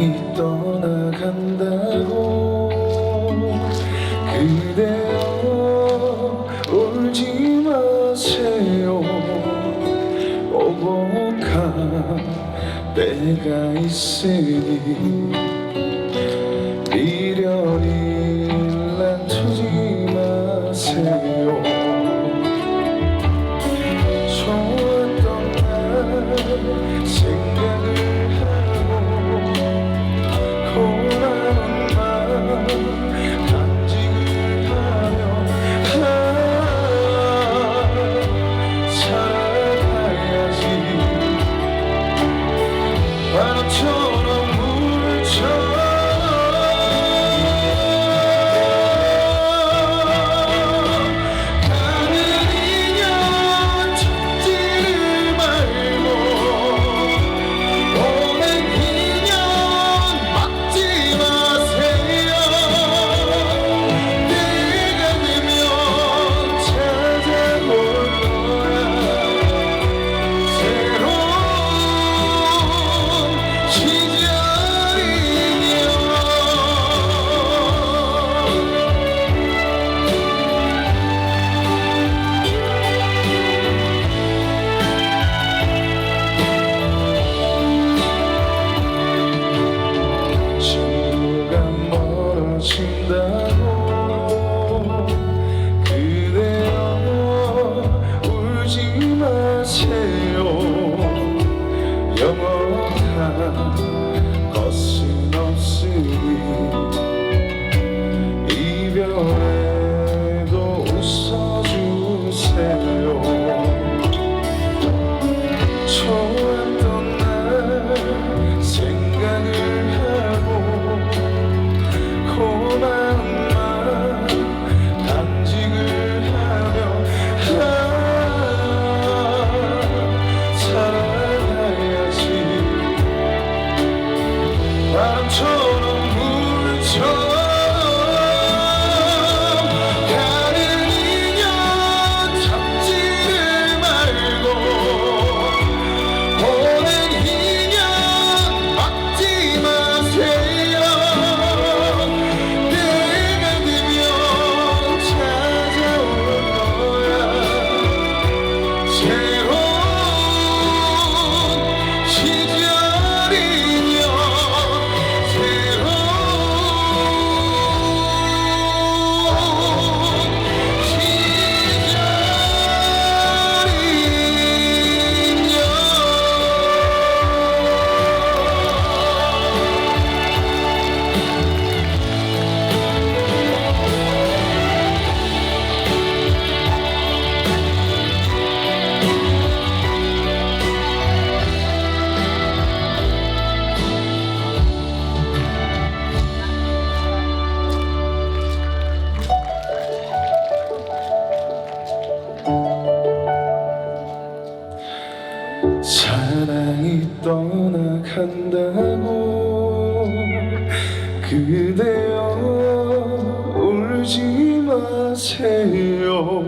이 떠나간다고 그대여 울지 마세요. 오복한 때가 있으니 미련이 난투지 마세요. 것은 없으니 이별 한다고 그대여 울지 마세요.